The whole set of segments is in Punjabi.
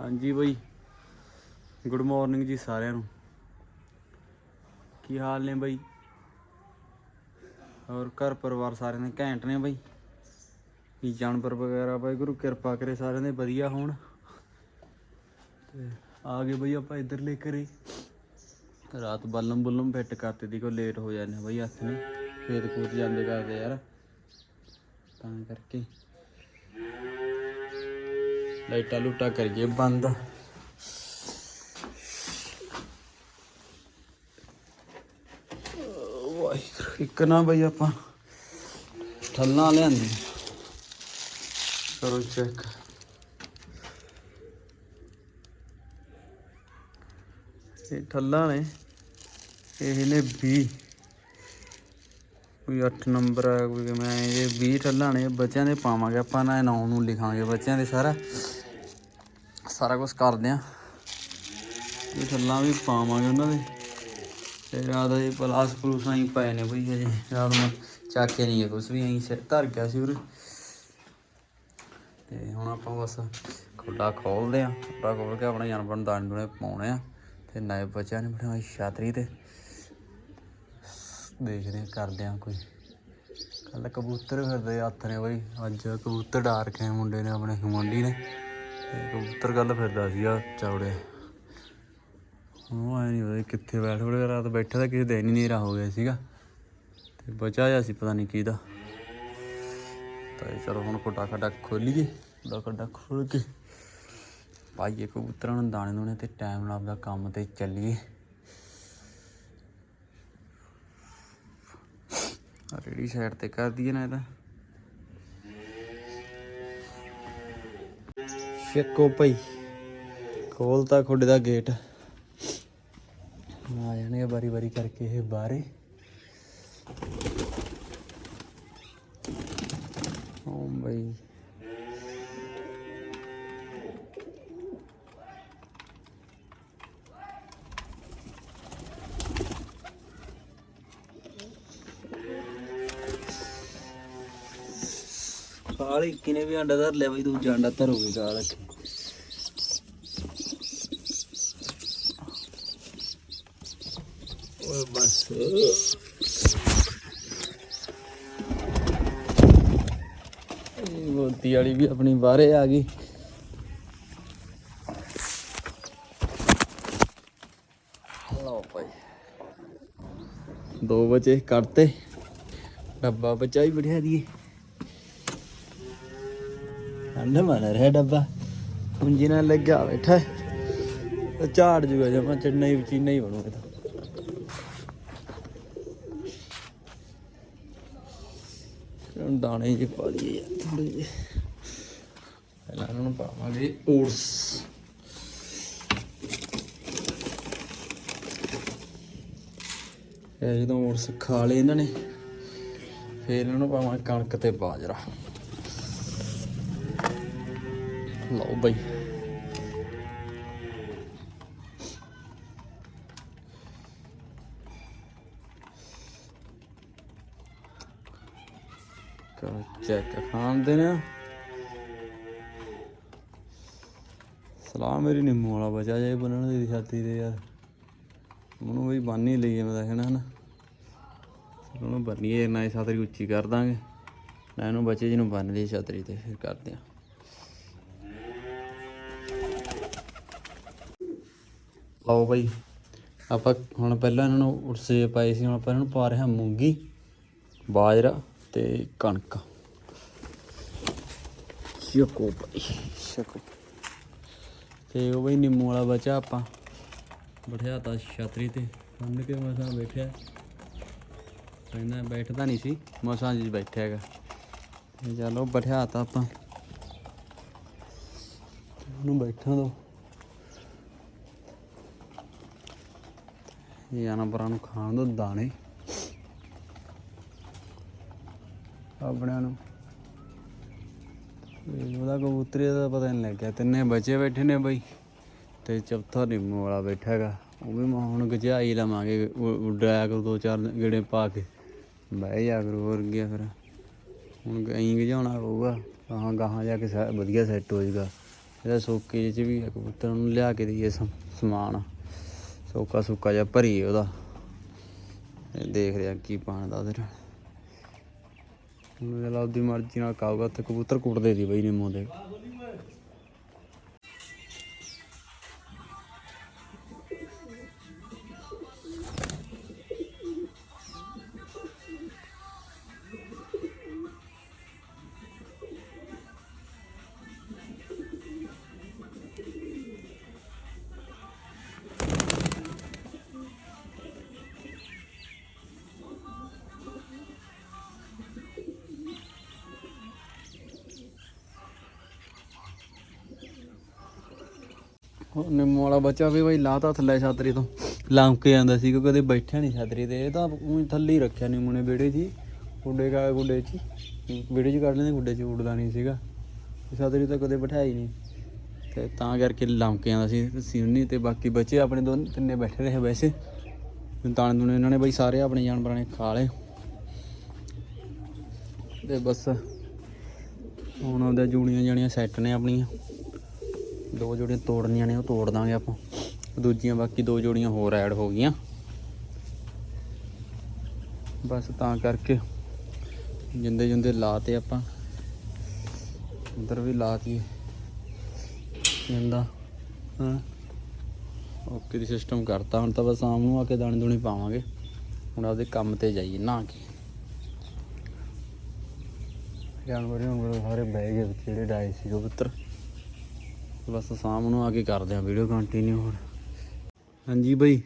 ਹਾਂਜੀ ਬਈ। ਗੁੱਡ ਮਾਰਨਿੰਗ ਜੀ ਸਾਰਿਆਂ ਨੂੰ। ਕੀ ਹਾਲ ਨੇ ਬਈ? ਔਰ ਘਰ ਪਰਿਵਾਰ ਸਾਰਿਆਂ ਦੇ ਘੈਂਟ ਨੇ ਬਈ? ਵੀ ਜਾਨਵਰ ਵਗੈਰਾ ਬਾਈ, ਗੁਰੂ ਕਿਰਪਾ ਕਰੇ ਸਾਰਿਆਂ ਦੇ ਵਧੀਆ ਹੋਣ। ਤੇ ਆ ਗਏ ਬਈ ਆਪਾਂ ਇੱਧਰ ਲੈ ਘਰੇ। ਰਾਤ ਬੱਲਮ ਬੁੱਲਮ ਫਿੱਟ ਕਰਤੇ ਦੀ ਕੋ ਲੇਟ ਹੋ ਜਾਂਦੇ ਬਈ ਹੱਥ ਨੇ। ਖੇਤ ਖੂਤ ਜਾਂਦੇ ਕਰਦੇ ਯਾਰ। ਤਾਂ ਕਰਕੇ। ਲਾਈਟਾਂ ਲੂਟਾਂ ਕਰੀਏ ਬੰਦ। ਵਾਹਿਗੁਰੂ, ਇੱਕ ਨਾ ਬਈ ਆਪਾਂ ਠੱਲਾਂ ਲਿਆਂਦੀ। ਕਰੋ ਚੈੱਕ ਇਹ ਠੱਲਾਂ ਨੇ, ਇਹ ਨੇ 20 ਕੋਈ 8 ਨੰਬਰ ਆ, ਕੋਈ ਕਿਵੇਂ ਇਹ 20 ਠੱਲਾਂ ਨੇ, ਬੱਚਿਆਂ ਦੇ ਪਾਵਾਂਗੇ ਆਪਾਂ, ਨਾ ਨੌ ਨੂੰ ਲਿਖਾਂਗੇ, ਬੱਚਿਆਂ ਦੇ ਸਾਰਾ। ਸਾਰਾ ਕੁਝ ਕਰਦੇ ਆ। ਇਹ ਠੱਲਾਂ ਵੀ ਪਾਵਾਂਗੇ ਉਹਨਾਂ ਦੇ। ਤੇ ਰਾਤ ਦੇ ਪਲਾਸ ਪਲੂਸ ਆਈ ਪਏ ਨੇ ਬਈ ਅਜੇ ਰਾਤ ਨੂੰ ਚਾਕੇ ਨਹੀਂ ਹੈ ਕੁਝ ਵੀ ਆਈ, ਸਿਰ ਧਰ ਗਿਆ ਸੀ ਉਰੇ। ਤੇ ਹੁਣ ਆਪਾਂ ਬਸ ਖੁੱਡਾ ਖੋਲਦੇ ਆ। ਖੁੱਡਾ ਖੋਲ ਕੇ ਆਪਣੇ ਜਾਨਵਰ ਨੂੰ ਦਾਣੇ ਦੂਣੇ ਪਾਉਣੇ ਆ। ਤੇ ਨਵੇਂ ਬੱਚਿਆਂ ਨੇ ਬਿਠਾਈ ਛਾਤਰੀ ਤੇ। ਦੇਖਦੇ ਕਰਦੇ ਆ ਕੋਈ। ਕੱਲ ਕਬੂਤਰ ਫਿਰਦੇ ਹੱਥ ਨੇ ਬਈ। ਅੱਜ ਕਬੂਤਰ ਡਾਰ ਕੇ ਆਏ ਮੁੰਡੇ ਨੇ, ਆਪਣੇ ਮੁੰਡੀ ਨੇ। ਕਬੂਤਰ ਕੱਲ ਫਿਰਦਾ ਸੀਗਾ ਚੌੜੇ। ਉਹ ਆਇਆ ਨਹੀਂ ਪਤਾ ਕਿੱਥੇ ਬੈਠ ਵੜੇ ਰਾਤ ਬੈਠਾ ਤਾਂ ਕਿਸੇ ਦਿਨ ਹੀ ਨੇਰਾ ਹੋ ਗਿਆ ਸੀਗਾ। ਤੇ ਬਚਾ ਜਾ ਸੀ ਪਤਾ ਨਹੀਂ ਕਿਹਦਾ। ਤਾਂ ਇਹ ਚਲੋ ਹੁਣ ਕੋਟਾ ਖੱਡਾ ਖੋਲੀਏ ਦਾ ਖੱਡਾ ਖੋਲ ਕੇ ਪਾਈਏ ਕਬੂਤਰਾਂ ਨੂੰ ਦਾਣੇ ਦੂਣੇ ਤੇ ਟਾਈਮ ਨਾਲ ਆਪਦਾ ਕੰਮ ਤੇ ਚੱਲੀਏ। ਰੇੜੀ ਸਾਈਡ ਤੇ ਕਰ ਦਈਏ ਨਾ ਇਹਦਾ। ਸ਼ੱਕੋ ਭਾਈ। ਖੋਲਤਾ ਖੁੱਡੇ ਦਾ ਗੇਟ ਆ ਜਾਣਗੇ ਬਾਰੀ ਬਾਰੀ ਕਰਕੇ ਇਹ ਬਾਹਰੇ। ਓ ਬਈ। ਕਾਲੀ ਕਿਨੇ ਵੀ ਅੰਡਾ ਧਰ ਲਿਆ ਬਈ, ਦੂਜਾ ਜਾਂਡਾ ਧਰੋਗੇ ਕਾਲ ਰੱਖੇ ਓਏ ਬਸ ਇਹ ਮੋਤੀ ਵਾਲੀ ਵੀ ਆਪਣੀ ਬਾਹਰੇ ਆ ਗਈ। ਲਓ ਭਾਈ। ਦੋ ਵਜੇ ਕਰਤੇ। ਡੱਬਾ ਬਚਾਈ ਹੀ ਬੜਿਆ ਦੀਏ ਅੰਡਾ ਮਾਰ ਰਿਹਾ ਡੱਬਾ। ਕੁੰਜੀ ਨਾਲ ਲੱਗਿਆ ਬੈਠਾ। ਝਾੜ ਜੂਗਾ ਜਮਾ ਚੜਨਾ ਹੀ ਚੀਨਾ ਹੀ ਬਣੂਗਾ ਤਾਂ ਦਾਣੇ ਜਿਹੇ ਪਾ ਲਈਏ ਯਾਰ ਥੋੜੇ ਜਿਹੇ। ਪਹਿਲਾਂ ਇਹਨਾਂ ਨੂੰ ਪਾਵਾਂਗੇ ਓਟਸ। ਇਹ ਜਦੋਂ ਓਟਸ ਖਾ ਲਏ ਇਹਨਾਂ ਨੇ, ਫਿਰ ਇਹਨਾਂ ਨੂੰ ਪਾਵਾਂਗੇ ਕਣਕ ਤੇ ਬਾਜਰਾ। ਲਓ ਬਈ। ਕਰੋ ਚੈੱਕ ਖਾਂਦੇ ਨੇ। ਸਲਾਮ ਮੇਰੀ ਨਿੰਮੂ ਵਾਲਾ ਬਚਾ ਜਾਏ ਬੰਨਣ ਦੀ ਛਾਤੀ ਤੇ ਯਾਰ। ਉਹਨੂੰ ਵੀ ਬੰਨ ਹੀ ਲਈਏ ਮੈਂ ਤਾਂ ਕਹਿਣਾ ਉਹਨੂੰ ਬੰਨੀਏ ਨਾ ਇਹ ਛਾਤਰੀ ਉੱਚੀ ਕਰ ਦਾਂਗੇ। ਨਾ ਇਹਨੂੰ ਬੱਚੇ ਜੀ ਨੂੰ ਬੰਨ ਲਈਏ ਛਾਤਰੀ ਤੇ, ਫਿਰ ਕਰਦੇ ਆ। ਲਓ ਬਈ, ਆਪਾਂ ਹੁਣ ਪਹਿਲਾਂ ਇਹਨਾਂ ਨੂੰ ਉਰਸੇ ਪਾਏ ਸੀ, ਹੁਣ ਆਪਾਂ ਇਹਨਾਂ ਨੂੰ ਪਾ ਰਹੇ ਹਾਂ ਮੂੰਗੀ, ਬਾਜਰਾ। ਤੇ ਕਣਕ। ਸ਼ਕੋ ਭਾਈ ਸ਼ਕੋ। ਤੇ ਉਹ ਬਈ ਨਿੰਮੂ ਵਾਲਾ ਬਚਾ ਆਪਾਂ। ਬਿਠਿਆ ਤਾ ਛਤਰੀ ਤੇ ਬੰਨ ਕੇ ਮਸਾਂ ਬੈਠਿਆ। ਕਹਿੰਦਾ ਬੈਠਦਾ ਨਹੀਂ ਸੀ ਮਸਾਂ ਜੀ ਬੈਠਿਆ ਹੈਗਾ। ਤੇ ਚਲੋ ਬਿਠਿਆ ਤਾ ਆਪਾਂ। ਉਹਨੂੰ ਬੈਠਣ ਦੋ। ਇਹ ਜਾਨਵਰਾਂ ਨੂੰ ਖਾਣ ਦੋ ਦਾਣੇ। ਆਪਣਿਆਂ ਨੂੰ। ਤੇ ਉਹਦਾ ਕਬੂਤਰੀ ਦਾ ਪਤਾ ਨਹੀਂ ਲੱਗਿਆ। ਤਿੰਨੇ ਬੱਚੇ ਬੈਠੇ ਨੇ ਬਈ। ਤੇ ਚੌਥਾ ਨਿੰਮੂ ਵਾਲਾ ਬੈਠਾ ਹੈਗਾ। ਉਹ ਵੀ ਮੈਂ ਹੁਣ ਗਜਾਈ ਲਵਾਂਗੇ। ਉ- ਉੱਡਾਇਆ ਦੋ ਚਾਰ ਗੇੜੇ ਪਾ ਕੇ। ਬਹਿ ਜਾ ਕਰੂ ਹੋਰ ਗਿਆ ਫਿਰ। ਹੁਣ ਐਂ ਗਜਾਉਣਾ ਪਊਗਾ। ਗਾਹਾਂ ਗਾਹਾਂ ਜਾ ਕੇ ਸੈ- ਵਧੀਆ ਸੈੱਟ ਹੋ ਜਾਊਗਾ। ਇਹਦਾ ਸੋਕੇ ਚ ਵੀ ਆ ਕਬੂਤਰ। ਨੂੰ ਲਿਆ ਕੇ ਦਈਏ ਸਮ- ਸਮਾਨ। ਸੋਕਾ ਸੁੱਕਾ ਜਿਹਾ ਭਰੀਏ ਉਹਦਾ। ਦੇਖ ਰਿਹਾ ਕੀ ਪਾਣਦਾ ਉਹਦੇ ਨਾਲ। ਮੈਨੂੰ ਲੱਗਦਾ ਮਰਜ਼ੀ ਨਾਲ ਕਾਊਗਾ ਤੇ ਕਬੂਤਰ ਕੁੱਟਦੇ ਸੀ ਬਈ ਨਿੰਮੋ ਦੇ। ਨਿੰਮੋ ਵਾਲਾ ਬੱਚਾ ਵੀ ਬਈ ਲਾਤਾ ਥੱਲੇ ਛਾਤਰੀ ਤੋਂ। ਲੰਮ ਕੇ ਜਾਂਦਾ ਸੀ ਕਿਉਂਕਿ ਕਦੇ ਬੈਠਿਆ ਨਹੀਂ ਛਾਤਰੀ ਤੇ। ਇਹ ਤਾਂ ਊਂ ਥੱਲੇ ਹੀ ਰੱਖਿਆ ਨਿੰਮੋ ਨੇ ਵਿਹੜੇ 'ਚ ਹੀ। ਗੁੱਡੇ ਕਾ ਗੁੱਡੇ 'ਚ ਹੀ। ਵਿਹੜੇ 'ਚ ਕੱਢ ਲੈਂਦੇ, ਗੁੱਡੇ 'ਚ ਉੱਡਦਾ ਨਹੀਂ ਸੀਗਾ। ਛਾਤਰੀ ਤਾਂ ਕਦੇ ਬਿਠਾਈ ਨਹੀਂ ਤੇ ਤਾਂ ਕਰਕੇ ਲੰਮ ਕੇ ਆਉਂਦਾ ਸੀ ਸੀਨੀ ਤੇ ਬਾਕੀ ਬੱਚੇ ਆਪਣੇ ਦੋ ਤਿੰਨੇ ਬੈਠੇ ਰਹੇ ਵੈਸੇ। ਤਾਂ ਦੁਨੇ ਇਹਨਾਂ ਨੇ ਬਈ ਸਾਰੇ ਆਪਣੇ ਜਾਨਵਰਾਂ ਨੇ ਖਾ ਲਏ। ਤੇ ਬਸ, ਹੁਣ ਉਹਦੇ ਜੂਣੀਆਂ ਜਾਣੀਆਂ ਸੈੱਟ ਨੇ ਆਪਣੀਆਂ। ਦੋ ਜੋੜੀਆਂ ਤੋੜਨੀਆਂ ਨੇ, ਉਹ ਤੋੜ ਦਾਂਗੇ ਆਪਾਂ। ਦੂਜੀਆਂ ਬਾਕੀ ਦੋ ਜੋੜੀਆਂ ਹੋਰ ਐਡ ਹੋ ਗਈਆਂ। ਬਸ ਤਾਂ ਕਰਕੇ ਜਿੰਦੇ ਜਿੰਦੇ ਲਾਤੇ ਆਪਾਂ। ਅੰਦਰ ਵੀ ਲਾਤੀ। ਜਿੰਦਾ, ਹਾਂ। ਓਕੇ ਦੀ ਸਿਸਟਮ ਕਰਤਾ। ਹੁਣ ਤਾਂ ਬਸ ਆਮ ਨੂੰ ਆ ਕੇ ਦਾਣੇ ਦੂਣੇ ਪਾਵਾਂਗੇ। ਹੁਣ ਆਪਦੇ ਕੰਮ ਤੇ ਜਾਈਏ, ਨਾ ਕੇ। ਜਾਨਵਰ ਹੁਣ ਸਾਰੇ ਬਹਿ ਗਏ, ਜਿਹੜੇ ਡਾਏ ਸੀ ਕਬੂਤਰ ਬਸ ਸ਼ਾਮ ਨੂੰ ਆ ਕੇ ਕਰਦੇ ਆ ਵੀਡੀਓ ਕੰਟੀਨਿਊ ਹੋਰ। ਹਾਂਜੀ ਬਈ,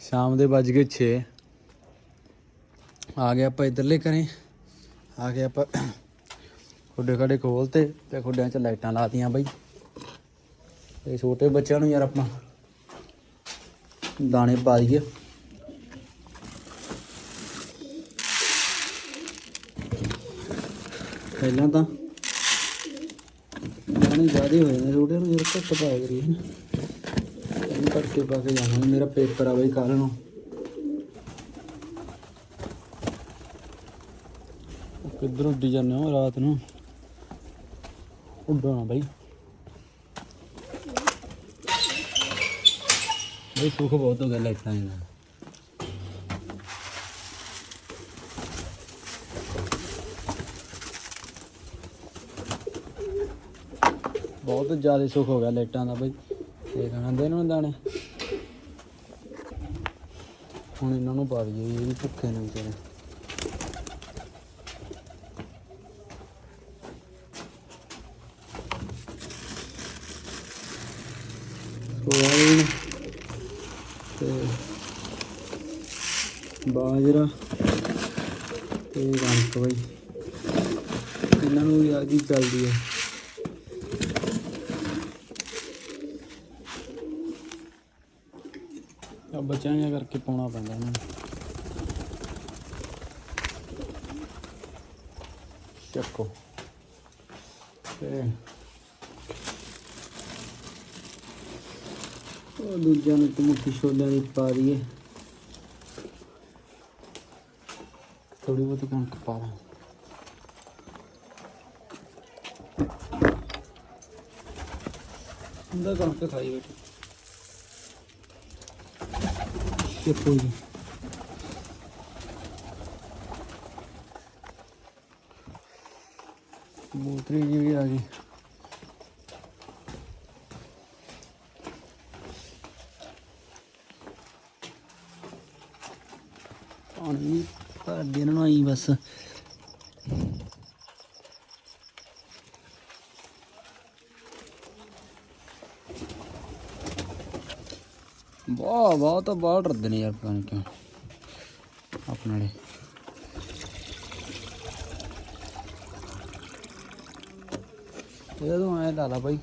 ਸ਼ਾਮ ਦੇ ਵੱਜ ਗਏ 6 ਆ ਗਏ ਆਪਾਂ ਇਧਰਲੇ ਕਰੇ ਆ ਗਏ ਆਪਾਂ ਖੁੱਡੇ ਖੜੇ ਖੋਲਤੇ ਤੇ ਖੁੱਡਿਆਂ 'ਚ ਲਾਈਟਾਂ ਲਾਤੀਆਂ ਬਈ। ਤੇ ਛੋਟੇ ਬੱਚਿਆਂ ਨੂੰ ਯਾਰ ਆਪਾਂ ਦਾਣੇ ਪਾ ਦਈਏ। ਪਹਿਲਾਂ ਤਾਂ ਦਾਣੇ ਜ਼ਿਆਦੇ ਹੋਏ ਨੇ ਛੋਟੇ ਨੂੰ ਯਾਰ ਘੱਟ ਪਾਇਆ ਕਰੀ ਇਹਨੂੰ ਕਰਕੇ ਪਾ ਕੇ ਜਾਵਾਂਗੇ ਮੇਰਾ ਪੇਪਰ ਆ ਬਈ ਕੱਲ ਨੂੰ। ਉਹ ਕਿੱਧਰ ਉੱਡੀ ਜਾਂਦੇ ਹੋ ਰਾਤ ਨੂੰ? ਉੱਡਣਾ ਬਈ। ਬਈ ਸੁੱਖ ਬਹੁਤ ਹੋ ਗਿਆ ਲਾਈਟਾਂ ਇਹਨਾਂ ਬਹੁਤ ਜ਼ਿਆਦਾ ਸੁੱਖ ਹੋ ਗਿਆ ਲਾਈਟਾਂ ਦਾ ਬਈ। ਦੇਖ ਆਂਦੇ ਨੂੰ ਦਾਣੇ। ਹੁਣ ਇਹਨਾਂ ਨੂੰ ਪਾ ਦਈਏ, ਇਹ ਵੀ ਭੁੱਖੇ ਨੇ ਵਿਚਾਰੇ। ਸੋਇਆਬੀਨ ਤੇ ਬਾਜਰਾ ਤੇ ਕਣਕ ਬਈ। ਇਹਨਾਂ ਨੂੰ ਯਾਰ ਕੀ ਚੱਲਦੀ ਹੈ ਆ ਬੱਚਿਆਂ ਜਿਹਾ ਕਰਕੇ ਪਾਉਣਾ ਪੈਂਦਾ ਇਹਨਾਂ ਨੂੰ। ਚੱਕੋ। ਤੇ ਉਹ ਦੂਜਿਆਂ ਨੂੰ ਤੇ ਮੁੱਠੀ ਛੋਲਿਆਂ ਦੀ ਪਾ ਦਈਏ। ਥੋੜੀ ਬਹੁਤੀ ਕਣਕ ਪਾ ਦਾਂ ਹੁੰਦਾ ਕਣਕ ਖਾਈ ਬੈਠੀ। ਚੱਕੋ ਜੀ ਮੂਤਰੀ ਜੀ ਵੀ ਆ ਗਈ ਪਾਣੀ ਭਰ ਦੇ ਇਹਨਾਂ ਨੂੰ ਆਈ ਬਸ ਵਾਹ ਵਾਹ ਤਾਂ ਬਾਹਰ ਡਰਦੇ ਨੇ ਯਾਰ, ਪਤਾ ਨਹੀਂ ਕਿਉਂ। ਆਪਣੇ ਵਾਲੇ। ਜਦੋਂ ਆਇਆ ਲਾ ਲਾ ਬਾਈ।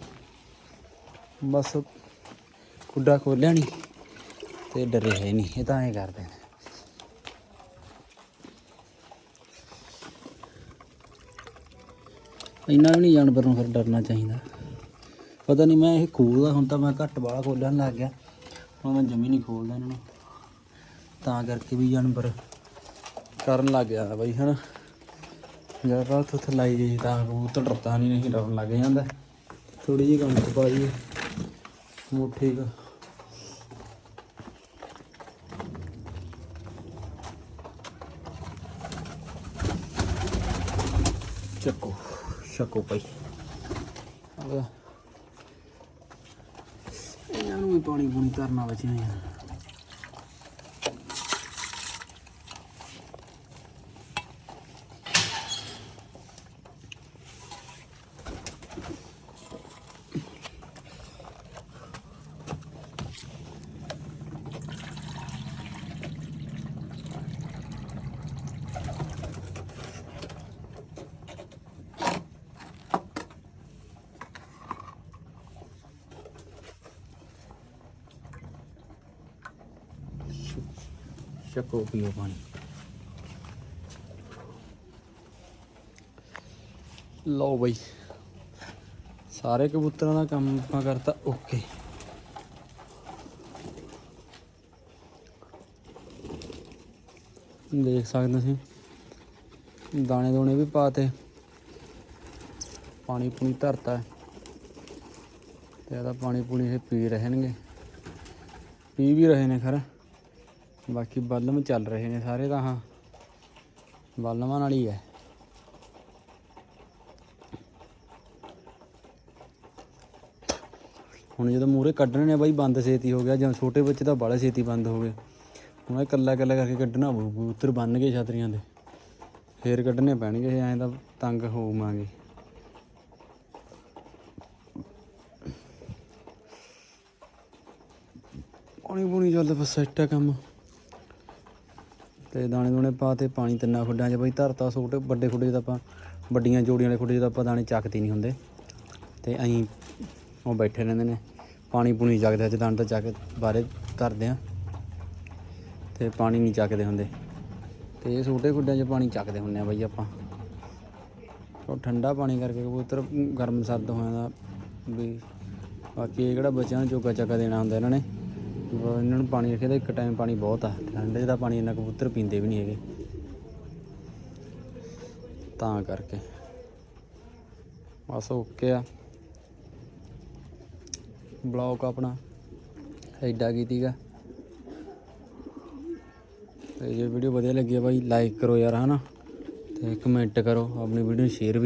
ਬਸ ਕੁੱਡਾ ਖੋਲਿਆ ਨਹੀਂ ਤੇ ਡਰੇ ਹੈ ਨਹੀਂ ਇਹ ਤਾਂ ਐਂ ਕਰਦੇ ਨੇ। ਇੰਨਾ ਵੀ ਨਹੀਂ ਜਾਨਵਰ ਨੂੰ ਫਿਰ ਡਰਨਾ ਚਾਹੀਦਾ। ਪਤਾ ਨਹੀਂ ਮੈਂ ਇਹ ਖੂਹ ਦਾ ਹੁਣ ਤਾਂ ਮੈਂ ਘੱਟ ਵਾਲਾ ਖੋਲਣ ਲੱਗ ਗਿਆ। ਹੁਣ ਮੈਂ ਜਮੀ ਨਹੀਂ ਖੋਲਦਾ ਇਹਨਾਂ ਨੂੰ। ਤਾਂ ਕਰਕੇ ਵੀ ਜਾਨਵਰ ਕਰਨ ਲੱਗ ਜਾਂਦਾ ਬਈ, ਹਨਾ। ਜਦ ਰਾਤ ਉੱਥੇ ਲਾਈ ਗਈ ਤਾਂ ਕਬੂਤਰ ਡਰਦਾ ਨਹੀਂ ਨਹੀਂ ਡਰਨ ਲੱਗ ਜਾਂਦਾ। ਥੋੜੀ ਜਿਹੀ ਕਣਕ ਪਾ ਦਈਏ ਮੁੱਠੀ ਕੁ। ਚੱਕੋ, ਛਕੋ ਭਾਈ ਆ ਇਹਨਾਂ ਨੂੰ ਵੀ ਪਾਣੀ ਪੂਣੀ ਧਰਨਾ ਬਚਿਆ ਯਾਰ ਛਕੋ ਪੀਓ ਪਾਣੀ। ਲਓ ਬਈ, ਸਾਰੇ ਕਬੂਤਰਾਂ ਦਾ ਕੰਮ ਆਪਾਂ ਕਰਤਾ, ਓਕੇ। ਦੇਖ ਸਕਦੇ ਤੁਸੀਂ, ਦਾਣੇ ਦੋਣੇ ਵੀ ਪਾਤੇ। ਪਾਣੀ ਪੂਣੀ ਧਰਤਾ। ਤੇ ਇਹਦਾ ਪਾਣੀ ਪੂਣੀ ਇਹ ਪੀ ਰਹਿਣਗੇ। ਪੀ ਵੀ ਰਹੇ ਨੇ ਖਰ। ਬਾਕੀ ਬਲਮ ਚੱਲ ਰਹੇ ਨੇ ਸਾਰੇ ਤਾਂ ਹਾਂ। ਬਲਮਾਂ ਨਾਲ ਹੀ ਹੈ। ਹੁਣ ਜਦੋਂ ਮੂਰੇ ਕੱਢਣੇ ਨੇ ਬਾਈ, ਬੰਦ ਛੇਤੀ ਹੋ ਗਿਆ। ਜਾਂ ਛੋਟੇ ਬੱਚੇ ਤਾਂ ਬਾਲੇ ਛੇਤੀ ਬੰਦ ਹੋ ਗਏ। ਹੁਣ ਇਹ ਇਕੱਲਾ ਇਕੱਲਾ ਕਰਕੇ ਕੱਢਣਾ ਪਊ ਕਬੂਤਰ ਬੰਨ ਕੇ ਛਤਰੀਆਂ ਦੇ ਫੇਰ ਕੱਢਣੇ ਪੈਣਗੇ, ਐਂ ਤਾਂ ਤੰਗ ਹੋਵਾਂਗੇ ਪਾਣੀ ਪੂਣੀ ਚੱਲਦਾ ਬਸ ਸੈੱਟ ਆ ਕੰਮ। ਤੇ ਦਾਣੇ ਦੂਣੇ ਪਾ ਤੇ ਪਾਣੀ ਤਿੰਨਾਂ ਖੁੱਡਾਂ 'ਚ ਬਈ ਧਰਤਾ ਛੋਟੇ ਵੱਡੇ ਖੁੱਡੇ 'ਚ ਤਾਂ ਆਪਾਂ, ਵੱਡੀਆਂ ਜੋੜੀਆਂ ਵਾਲੇ ਖੁੱਡੇ 'ਚ ਤਾਂ ਆਪਾਂ ਦਾਣੇ ਚੱਕਦੇ ਨਹੀਂ ਹੁੰਦੇ। ਤੇ ਅਸੀਂ ਉਹ ਬੈਠੇ ਰਹਿੰਦੇ ਨੇ, ਪਾਣੀ ਪੂਣੀ ਚੱਕਦੇ ਅੱਜ ਦਾਣੇ ਤਾਂ ਚੱਕ ਬਾਰੇ ਧਰਦੇ ਆ। ਤੇ ਪਾਣੀ ਨਹੀਂ ਚੱਕਦੇ ਹੁੰਦੇ। ਤੇ ਇਹ ਛੋਟੇ ਖੁੱਡਿਆਂ 'ਚ ਪਾਣੀ ਚੱਕਦੇ ਹੁੰਦੇ ਆ ਬਈ ਆਪਾਂ। ਉਹ ਠੰਡਾ ਪਾਣੀ ਕਰਕੇ ਕਬੂਤਰ ਗਰਮ ਸਰਦ ਹੋ ਜਾਂਦਾ ਵੀ ਬਾਕੀ ਇਹ ਕਿਹੜਾ ਬੱਚਿਆਂ ਨੂੰ ਚੋਗਾ ਚੱਕਾ ਦੇਣਾ ਹੁੰਦਾ ਇਹਨਾਂ ਨੇ। ਇਹਨਾਂ ਨੂੰ ਪਾਣੀ ਰੱਖਿਆ ਤਾਂ ਇੱਕ ਟਾਈਮ ਪਾਣੀ ਬਹੁਤ ਆ। ਠੰਡੇ ਦਾ ਪਾਣੀ ਇੰਨਾ ਕਬੂਤਰ ਪੀਂਦੇ ਵੀ ਨਹੀਂ ਹੈਗੇ। ਤਾਂ ਕਰਕੇ। ਬਸ ਓਕੇ ਆ। ਬਲੌਗ ਆਪਣਾ ਐਡਾ ਕੀਤੀਗਾ ਤੇ ਜੇ ਵੀਡੀਓ ਵਧੀਆ ਲੱਗੀ ਆ ਬਾਈ ਲਾਈਕ ਕਰੋ ਯਾਰ, ਹਨਾ। ਤੇ ਕਮੈਂਟ ਕਰੋ, ਆਪਣੀ ਵੀਡੀਓ ਨੂੰ ਸ਼ੇਅਰ ਵੀ